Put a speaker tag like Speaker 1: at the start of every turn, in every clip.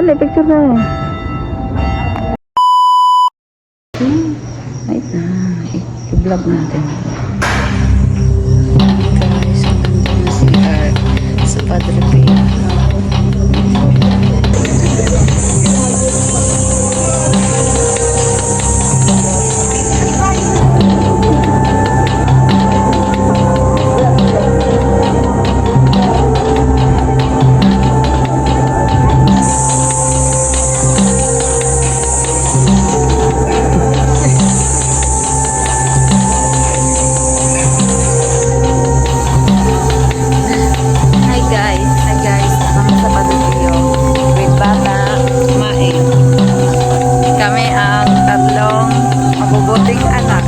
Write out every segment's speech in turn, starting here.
Speaker 1: Dali, picture na eh. Wait na. I-vlog natin. Guys, ang ganda na si sa Padre anak.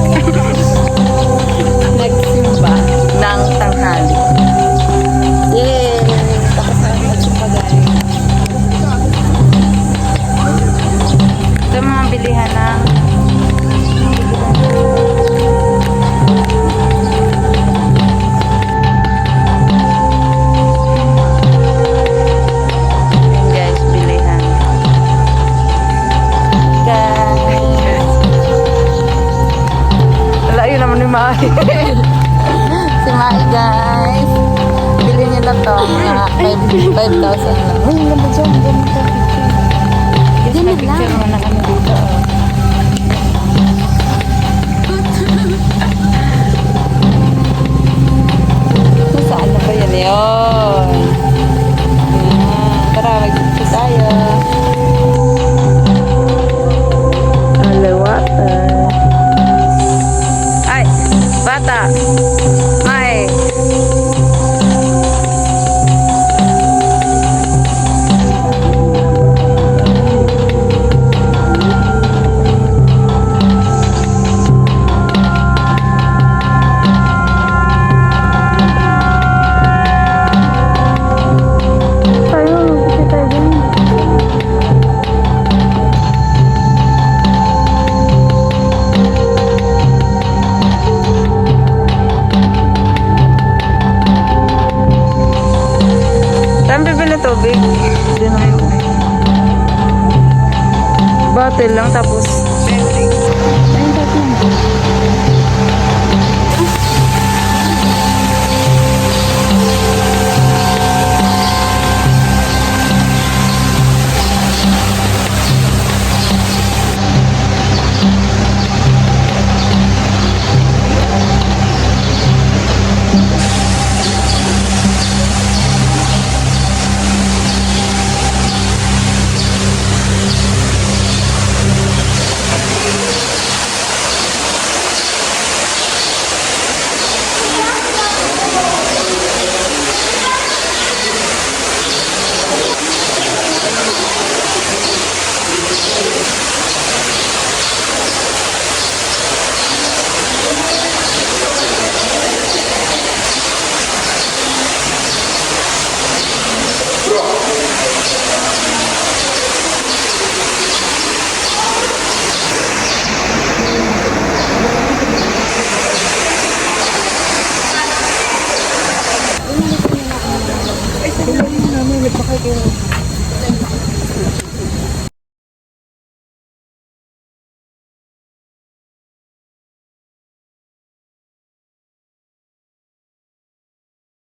Speaker 1: Nagsimba ng tanghali. Si Mai, guys. Bili niya na to. Mga 5,000 lang. Uy, ganda dyan. Ganda. Ganyan lang. Picture mo bata. Saan bibili tubig? Bottle lang tapos. nagpakay kayo.